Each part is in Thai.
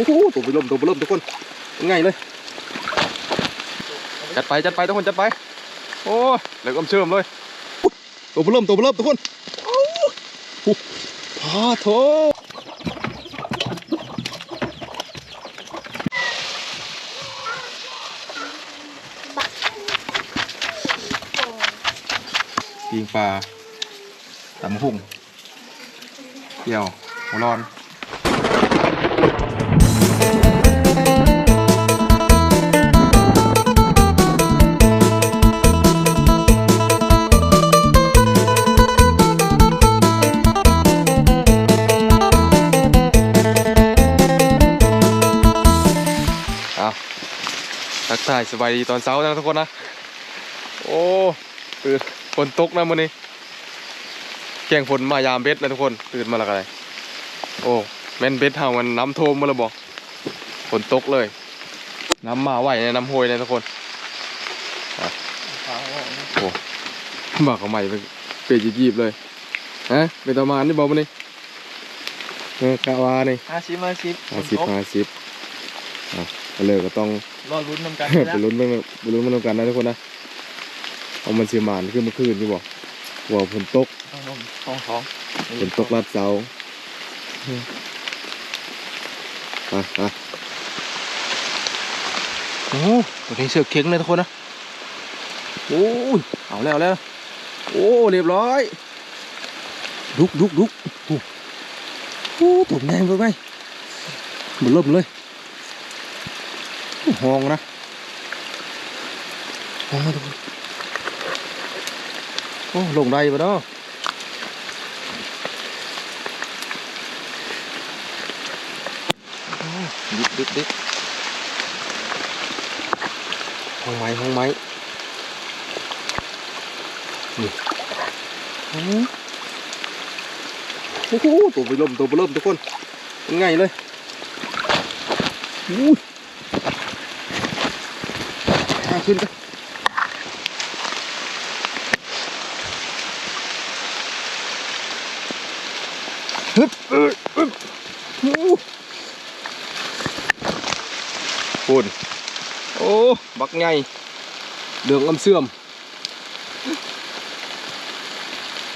อ้โหตัวไปเริ่มตัวไปเริ่มทุกคนง่ายเลย จัดไปจัดไปทุกคนจัดไป โอ้เหลือก็เชื่อมเลย ตัวไปเริ่มตัวไปเริ่มทุกคนโอ้โหพาโถปิงปลาตำหุ่งเกี่ยวหัวร้อน กทายสบายดีตอนเช้านะทุกคนนะ โอ้ตื่นฝนตกนะมื้อนี้แกงฝนมายามเบ็ดนะทุกคน ตื่นมาแล้วกันเลยโอ้แม่นเบ็ดเฮามันน้ำท่วมมาแล้วบอกฝนตกเลย น้ำมาไหวในน้ำโหยเลยทุกคนอะโอ้บักเอาใหม่ไปเปรย์จีบๆเลยฮะเป็นประมาณนี่บอกมานี่เออกะวานี่ห้าสิบห้าสิบห้าสิบห้าสิบอะก็เลยก็ต้อง รอลุ้นนำกันไปลุ้นเรื่องไปลุ้นมันกันนะทุกคนนะเอามันเสียหมานขึ้นเมื่อคืนที่บอกว่าฝนตกท้องท้องฝนตกลาดเสาอะอะโอ้ตัวนี้เสือกเข็งเลยทุกคนนะโอ้ยเอาแล้วเอาแล้วโอ้เรียบร้อยดุกดุกดุกโอ้โหตบแรงไปไหมมันเริ่มเลย หองนะหองนะทุกคนโอ้ลงได้ปะเนาะดิบดิบดิบห้องไม้ห้องไม้นี่โอ้โหตัวไปเริ่มตัวไปเริ่มทุกคนง่ายเลยอู้ย ขึ้นกันฮึบเอ้ยอึ๊บอู้คุณโอ้ บักไงเดืองอำเสื่อมเ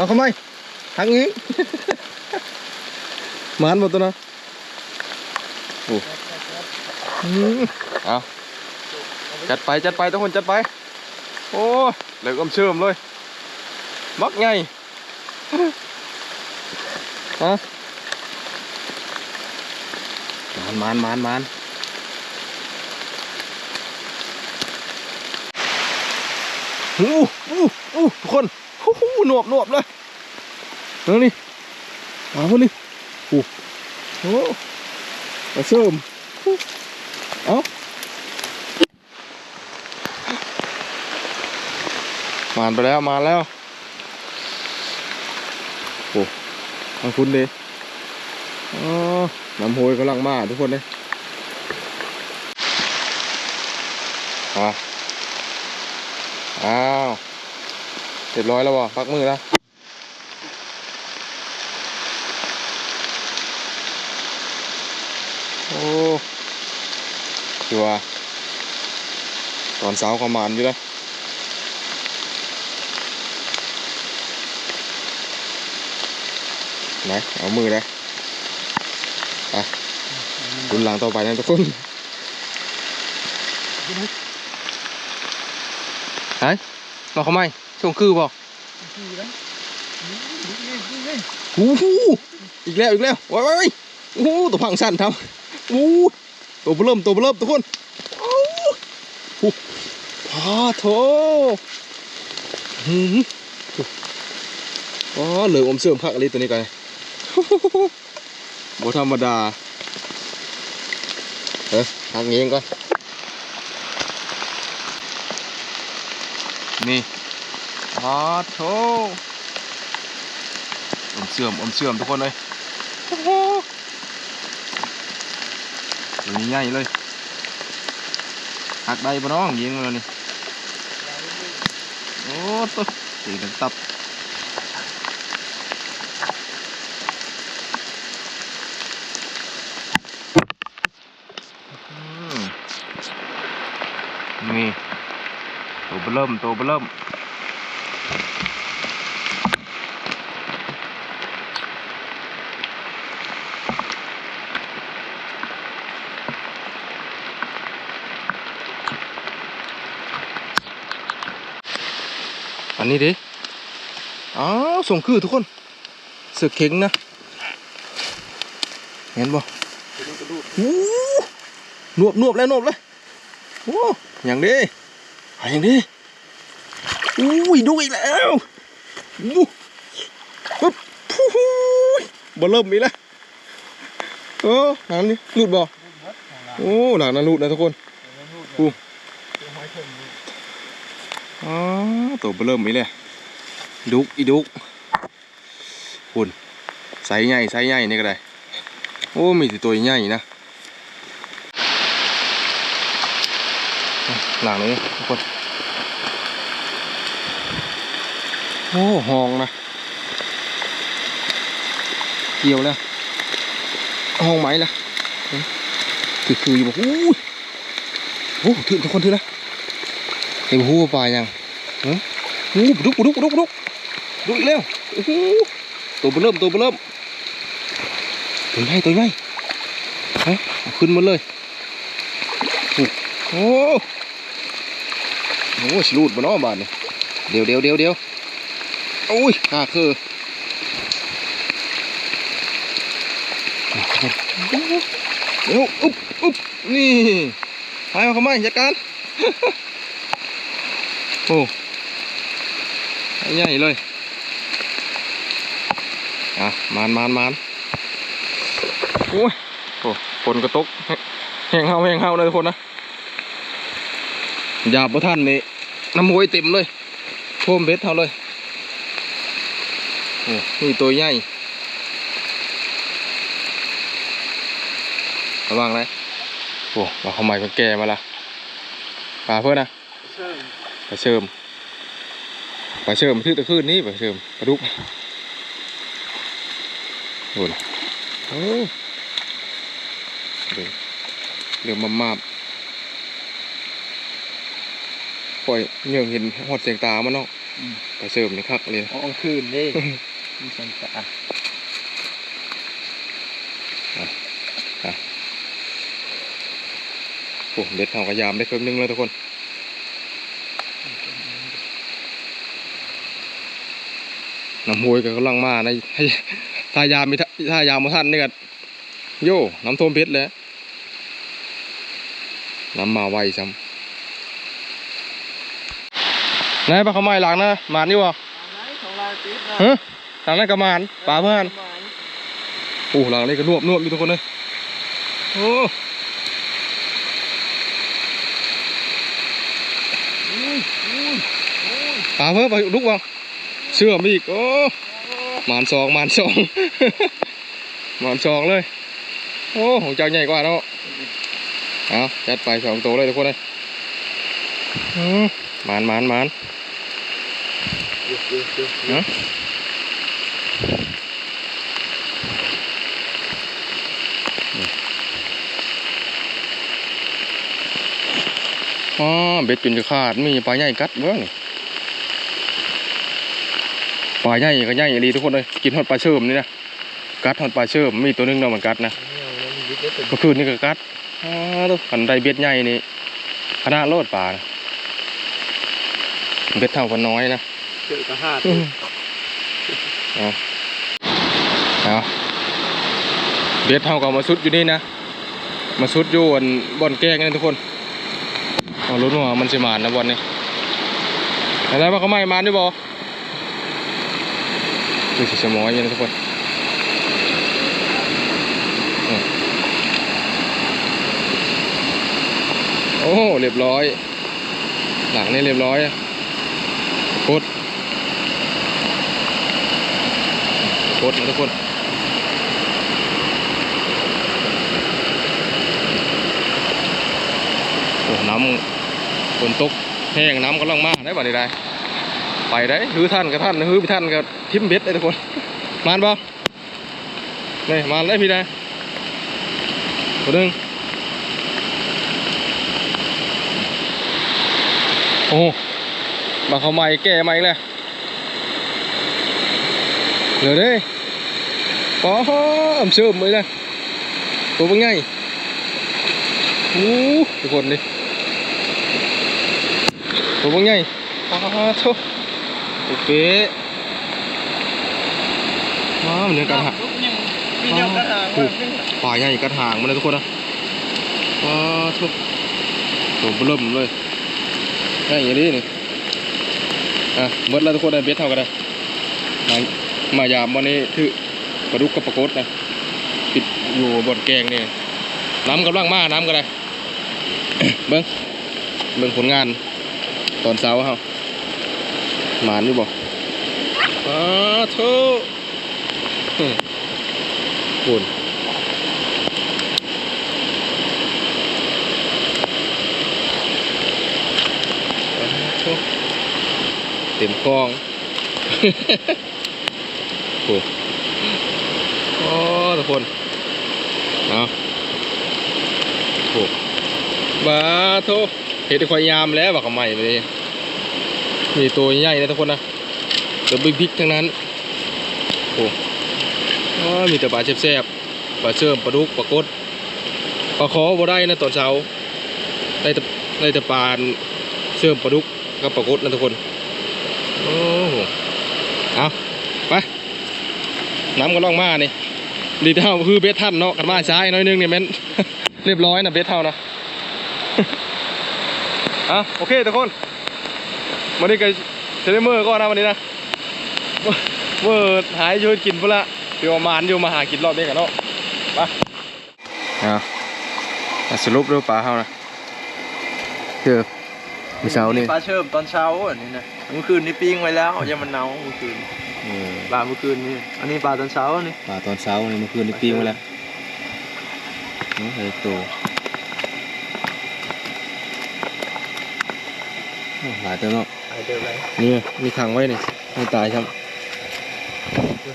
อาเจัดไปจัดไปทุกคนจัดไป โอ้เหลืองอำเชื่อมเลยบักไงฮะมานมานมานมานอู้อู้อู้ทุกคนฮู้ฮู้หนวบหนวบเลยเรื่องนี้มาพวกนี้อู้โอ้มาเสริมอู้เอาานไปแล้วมาแล้ว โอ้ทาคุณดิอ๋อน้ำโหยกำลังมาทุกคนเลยอะอ้าวเรียบร้อยแล้วบ่พักมือแล้วโอ้คือว่าตอนเช้าประมาณอยู่แล้ว ไหนเอามือเลยไปดุนหลังต่อไปนะทุกคนไหนมาเขาไหมช่วงคือบ่โอ้โหอีกแล้วอีกแล้วว้ายว้ายว้ยโอ้ตัวพังสั้นทำโอ้ตัวเริ่มตัวเริ่มทุกคนโอ้โหพาโถหืมอ๋อเหลืออมเสื่อมคักอะไรตัวนี้กัน บ่ธรรมดาเฮ้ยทางนี้ก่อน นี่พาโถอมเสื่อมอมเสื่อมทุกคนเลยโอ้โหนี้ใหญ่เลยหักได้ปะน้องยิงมาแล้วนี่ โอ้ตัวตีกันตับ นี่ตัว เริ่มตัวเบิ่ม อันนี้ดิ อ้าวส่งคือทุกคน เสือเข็งนะ เห็นบ่นวบนวบแล้วนวบเลยโอ้อย่างดีหาอย่างดี อุ้ยดูอีกแล้วอู้ปึ๊บฟูหูยบ่เริ่มอีกแล้วเออหลังนี้หลุดบ่โอ้หลังนั้นหลุดนะทุกคนอู้อ๋อตัวบ่เริ่มอีกแล้วดุกอีดุกคุณใส่ใหญ่ใส่ใหญ่นี่ก็ได้โอ้มีตัวใหญ่นะหลังนี้ทุกคน โอ้หองนะ เกี่ยวแล้วหองไหมล่ะคือคืออยู่บอกโอ้ยโอ้ถือทุกคนถือนะเห็นหูปลายังหือหูดุกดุกดุกดุกดุกอีกแล้วโอ้โหตัวเบอเริ่มตัวเบอเริ่มตัวใหญ่ตัวใหญ่เฮ้ยขึ้นมาเลยโอ้โหโอ้โหสลูดบนอ้อบานนี่เดี๋ยวเดี๋ยวเดี๋ยวเดี๋ยว โอ้ยขาคือเดี๋ยวอุ๊บอุ๊บนี่ไปมาเข้ามาจัดการโอ้ใหญ่เลยอะมานมานมานโอ้ยโอ้ฝนกระตกแห้งเฮาแห้งเฮาเลยทุกคนนะหยาบบ่ท่านนี่น้ำมวยเต็มเลยท่วมเบ็ดเท่าเลย นี่ตัวใหญ่ระวังนะโอ้มาเข้าใหม่ก็แก่มาละปลาเพื่อนนะปลาเชิมปลาเชิมทื่อตะคืนนี้ปลาเชิมปลาดุกโอ้ยโอ้เดี๋ยวเดี๋ยวมามาบปล่อยเหยื่อเห็นหอดเสียงตามันเนาะไปเสริมนี่คักเลยเอากลางคื นเด้มีสันตาโอ้เด็ดเท่ากระยามได้ครึ่งหนึงแล้วทุกคนน้ำห้วยก็กำลังมาในะให้ถ้ายามมีท่าถ้ายามมาท่านนี่ก็โย่น้ำท่วมเพชรเลยน้ำมาไวซ้ำนายปลาขาวไม้หลังนะหมานอยู่บ่ข องลายติดนะฮะหลังนั้นก็หมานปลาเพื่อนโอ้หลังนี้ก็นวบนวบอยู่ทุกคนเลยโอ้ปลาเพื่อนไปลุกบ่เชื่อมอีกโอ้หมานสองหมานสองหมานสองเลย โอ้ของเจ้าใหญ่กว่าเนาะเอาจัดไปสองตัวเลยทุกคนเลยอืมหมานหมานหมาน อ๋อเบ็ดจนจะขาดมีปลาใหญ่กัดเบ้างปลาใหญ่ก็ใหญ่ดีทุกคนเลยกินฮอดปลาเชื่อมนี่นะกัดฮอดปลาเชื่อมมีตัวหนึงเนาะมันกัดนะเมื่อคืนนี่ก็กัดอ๋อตัวขันไดเบ็ดใหญ่นี่ขนาดโลดปลานะเบ็ดเท่ากันน้อยนะเจอกระหาดเอาเอาเบ็ดเท่ากับมาสุดอยู่นี่นะ มาสุดอยู่บนบอนแกล้งนี่ทุกคน เอาลุ้นว่ามันสิมานนะบอนนี้อะไรมาเขาไม่มาด้วยบอดูสิสมอยอยังนะทุกคนโอ้เรียบร้อย หลังนี่เรียบร้อยอะกดโคตรนะทุกคนโอ้น้ำ ฝนตกแห้งน้ำกำลังมาได้บ่ได้ได้ไปได้ฮือท่านกับท่านฮือพี่ท่านกับทิมเบ็ดเลยทุกคนมานบ่นี่มาได้พี่ได้ตัวหนึงโอ้มาเขาใหม่แก่ใหม่เลยเดี๋ยวเด้ป๋อมเชื่อมเลยนะตัวเป็นไงโอ้ทุกคนดิ ตัวเป็นไงป๋อทุกโอเคว้าวมันเนื้อกันหักมีเดียวกระถางโอ้ป่าใหญ่กระถางมันเลยทุกคนนะว้าวทุกตัวเบิ่มเลยง่ายอย่างนี้นี่อะหมดแล้วทุกคนได้เบ็ดเท่ากันเลยมามายามวันนี้ถือปลาดุกกับปลากดนะปิดอยู่บนแกงนี่น้ำกำลังมาน้ำกันเลยเบิ้งเบิ้งผลงาน ตอนเช้าเฮาหมานอยู่บ่อ้าทุกคุณเต็มคลองโอ้โอ้ทุกคนเอาโอ้บาโทเห็ดควายยามแล้วบักใหม่ไปเลย มีตัวใหญ่นะทุกคนนะตัวบิ๊กบิ๊กทั้งนั้นโอ้มีแต่ปลาแซ่บๆปลาเชื่อมปลาดุกปลากดปลาคอบ่ได้นะตอนเช้าได้แต่ได้แต่ปลาเชื่อมปลาดุกกับปลากดนะทุกคนโอ้โหเอาไปน้ำก็ล่องมานี่ดีเท่าคือเบสท่านเนาะกันมาซ้ายหน้อยนึงเนี่ยแม่นเรียบร้อยนะเบสเท่านะอะโอเคทุกคน วันนี้ก็เซเลเมอร์ก็นะวันนี้นะเมื่อหายช่วยกินพุ่นละเดี๋ยวมานอยู่มาหากินรอบนี้กันเนาะไปอะสรุปเรื่องปลาเฮานะเจอเมื่อเช้านี่ปลาเชื่อมตอนเช้าอันนี้นะเมื่อคืนนี้ปิ้งไว้แล้วยังมันเน่าเมื่อคืนปลาเมื่อคืนนี่อันนี้ปลาตอนเช้าอันนี้ปลาตอนเช้านี่เมื่อคืนนี่ปิ้งไว้แล้วนี่ไอ้ตัวโอ้หลายตัวเนาะไอ เดียวไรนี่มีขังไว้นี่ไม่ตายครับ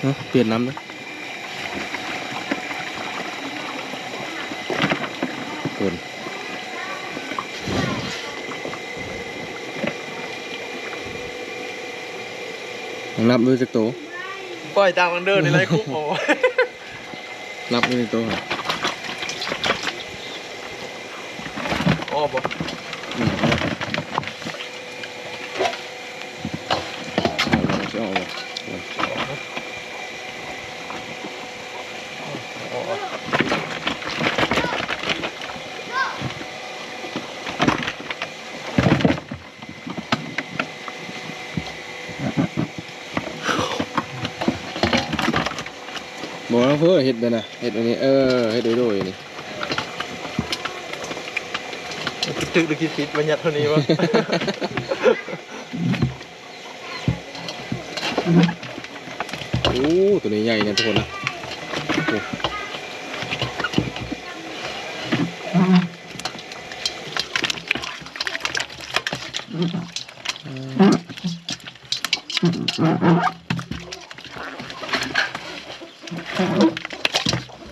เอ้าเปลี่ยนน้ำนะเปลี่ยนนับด้วยจากโตวปล่อยตามกันเดินในไรคุกโอ้นับด้วยจากโตวเหรอโอ้บอก อืมเอาเอาเอาเอาเอาบอกแล้ว เพื่อเห็ดเลยนะเห็ดอันนี้ เออเห็ดโดยโดยนี่ตึกหรือคิดคิดบัญญัติเท่านี้วะโอ้ตัวนี้ใหญ่นะทุกคนนะ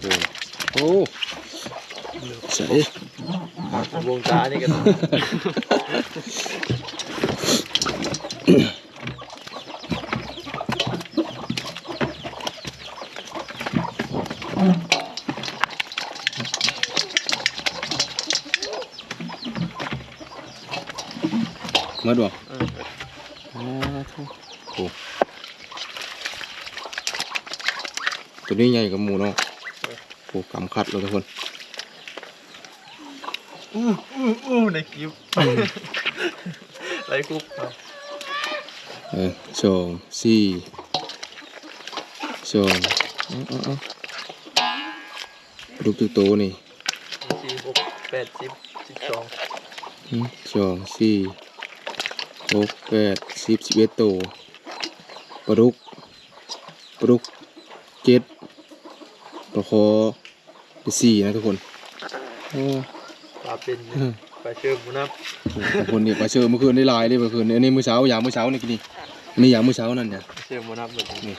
โอ้โอ้ใส่ วงตานี่ กันมาดูอ๋อทุกโอ้ตัวนี้ใหญ่กับหมูเนาะโอ้กำคัดเลยทุกคน อู้อู้อู้ในคลิปไรคุกเออสองสี่สองเอาเอาเอาลูกตัวโตนี่สี่หกแปดสิบสิบสองหนึ่งสองสี่หกแปดสิบสิบเอ็ดโตวปลาดุกปลาดุกเจ็ดปลาคอได้สี่นะทุกคนโอ้ ปลาเป็นอืมปลาเชื่อมบุนับทุกคนนี่ปลาเชื่อเมื่อคืนได้หลายเลยเมื่อคืนอันนี้มื้อเช้าอย่างมื้อเช้านี่กินนี่อันนี่อย่างมื้อเช้านั่นเนี่ยเชื่อมบุนับแบบนี้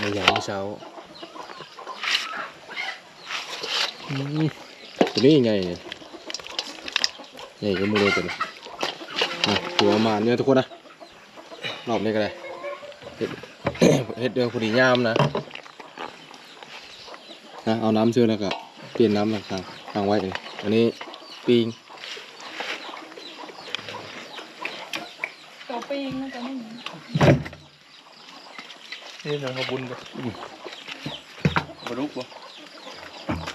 ในยามเช้าอืมตัวนี้ยังไงเนี่ยใหญ่ก็มูเลยตัวนี้อะหัวมาเนี่ยทุกคนนะรอบนี้ก็ได้เฮ็ดเฮ็ดเรื่องพอดียามนะนะเอาน้ำเชื่อแล้วก็เปลี่ยนน้ำต่างๆตั้งไว้เลย อันนี้ปิงตัวปิงน่าจะไม่มีนี่ทางขบุญบ่บรุกบ่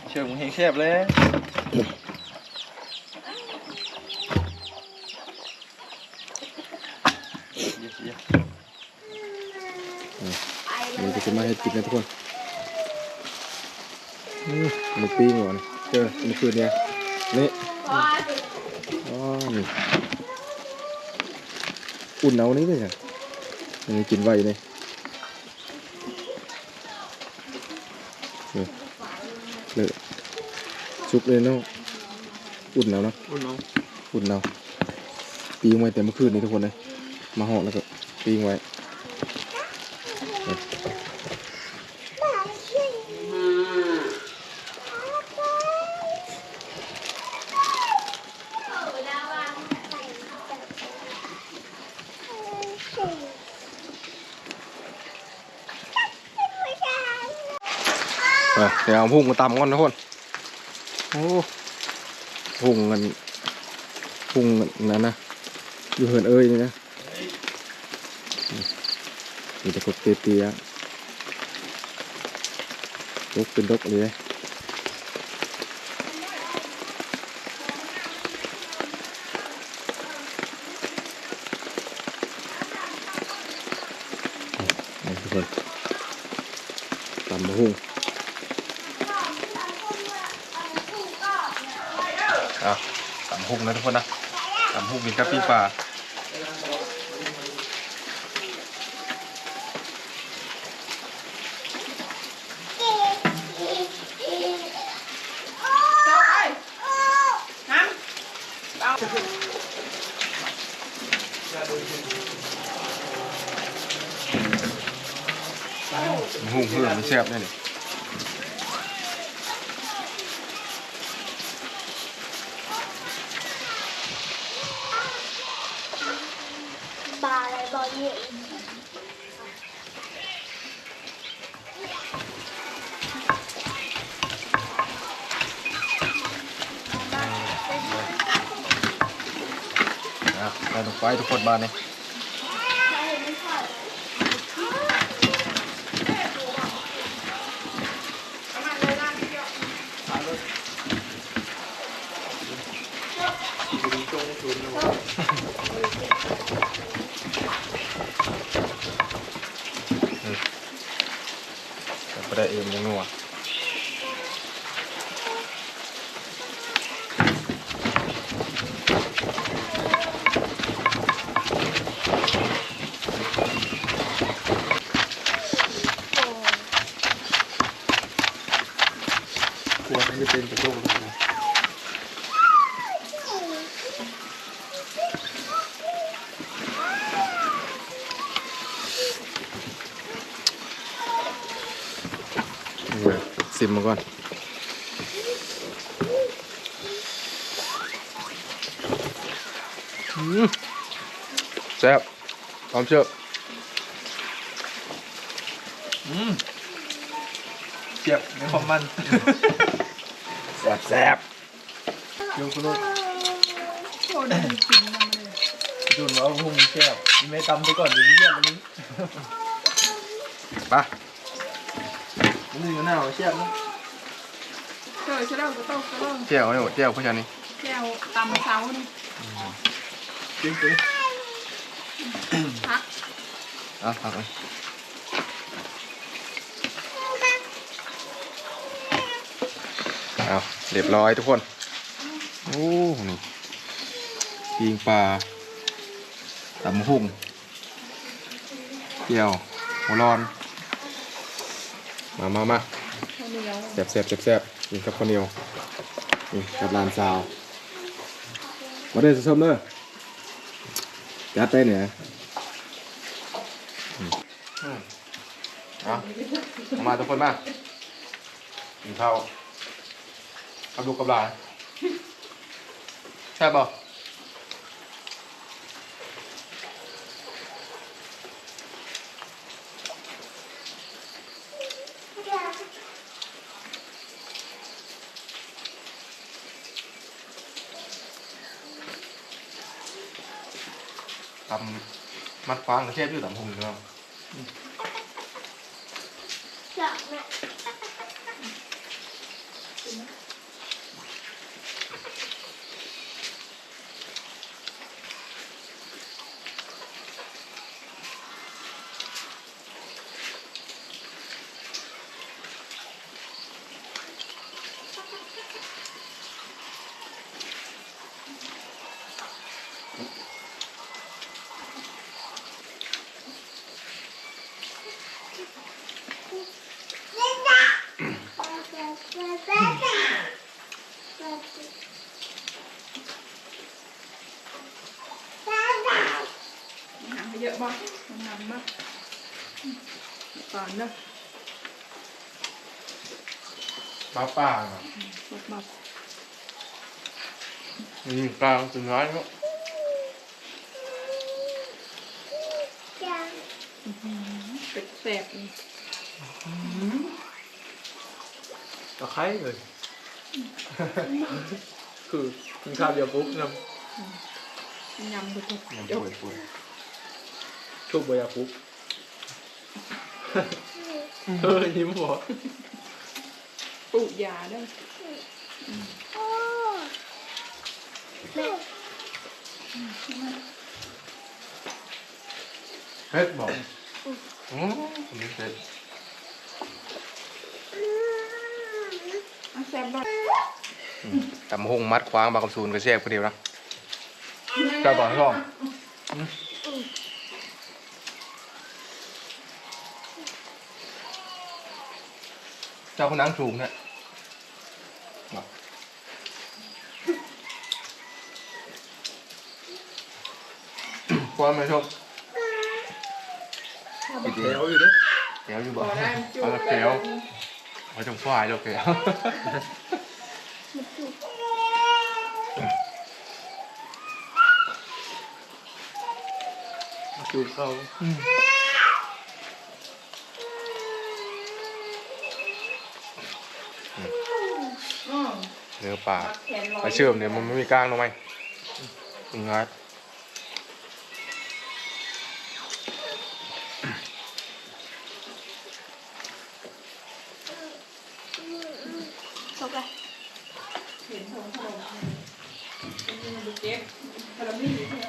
เชื่อมึงเฮงแคบเลยเยี่ยมเยี่ยมอันนี้ก็จะมาให้กินนะทุกคนอืมมันปิ้งก่อนเจอเมื่อคืนเนี่ย นี่อ๋อนี่อุ่นเอานี้เลยอะอันนี้กินไว้นี่นี่เลยซุปเลยเนาะอุ่นเอาเนาะอุ่นน้องอุ่นเอาปิ้งไว้แต่เมื่อคืนนี้ทุกคนเลยมาห่อแล้วก็ปิ้งไว้ เดี๋ยวพุ่งมาตำก่อนทุกคนโอ้พุ่งกันพุ่งนั่นนะอยู่เหินเอ้ยนี่นะมีแต่กบเตี้ยๆดกเป็นดกเลยนี่ทุกคนตำมะฮุ่งอะตำฮุ่ งนะทุกคนนะตำฮุ่งมีกะปิปลาหุ่งเพื่อมันแซ่บแน่นี่บ อะได้ลงไปทุกคนบ้านนี่จงชุนนะแต่ไม่ได้เองยังนัวกลัวมันจะเป็นกระโจกเลยนะนี่เลย ซิมมาก่อนอืมแซ่บพร้อมเชื่ออืมเจ็บในความมัน แซ่บแซ่บโยคุณนุ่นโอ้ได้กินมันเลยจุนว่าพุ่งแคบไม่ตำไปก่อนเดี๋ยวนี้เยี่ยมวันนี้ไป มันอยู่หน้าแคบนะเจอใช่แล้วก็ต้องก็ต้องเจียวเนี่ยเจียวผู้ชายนี่แก้วตำเช้านี่จริงจริงพักอะพักเลยเอาเรียบร้อยทุกคน โอ้นี่ปิงปลาตำหุ่งเจียวหัวร้อน มามามาข้าวเหนียวแซ่บแซ่บแซ่บแซ่บกินกับข้าวเหนียวนี่กับลานซาวมาเด้อส้มเด้อจัดได้เนี่ยอืมเอามาทุกคนมากินข้าวกับลูกกับหลานใช่ป่ะ ตำ มัดฟางกระเทียมอยู่ตำหงเนาะจับแม่ หนังเยอะมากหนังมากก่ อนเนอะป้าป้าเนาะบดมานี่กลางถึงร้านเนาะเป็ดแสบนี่ตะไคร้เลย คือกินข้าวเดียวปุ๊บน้ยำบุตรมันจบป่วยป่วยำชุบบยาปุ๊บ เออยิ้มหัวปลูกยาเด้อเฮ็ดบอกอืมอันนี้เฮ็ดอะแซ่บบ่ตำหงมัดควางบางกำซูนกระเทียมคนเดียวนะเจ้าบอกให้ลองเจ้าคนนั่งสูงเนี่ยบอกความไม่ชอบ เขียวอยู่เด้อแก้วอยู่บ่บ่ได้จุ่เอามละแก้วเอาจงฝ่ายลูกแก้ว จูบเขา อืม เนื้อ ปลามัดแขนลอยไปเชื่อมเนี่ยมันไม่มีกล้างตรงไหมงัดจบเลยเห็นทงขนมเป็นมันดูเก็บขนมนี่ใช่ไหม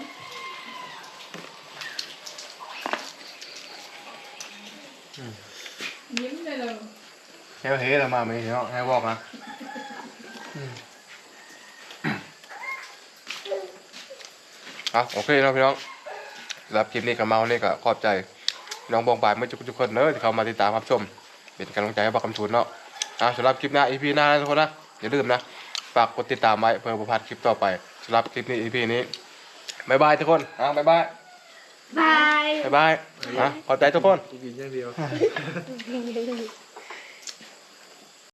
ยิ้มเลยเลยแค่เฮ้เรามาไหมเนาะให้บอกนะ อะโอเคเนาะพี่น้องสำหรับคลิปนี้กับเมานี่ก็ขอบใจน้องบองบายเมื่อทุกๆคนเนอะที่เข้ามาติดตามรับชม เป็นกำลังใจให้บักคำชูนเนาะอะสำหรับคลิปหน้า EP หน้านะทุกคนนะอย่าลืมนะฝากกดติดตามไว้เพื่อประพลาดคลิปต่อไปสำหรับคลิปนี้ EP นี้บ๊ายบายทุกคนอะบ๊ายบายบายบ๊ายบายอะขอบใจทุกคน กินอย่างเดียวบ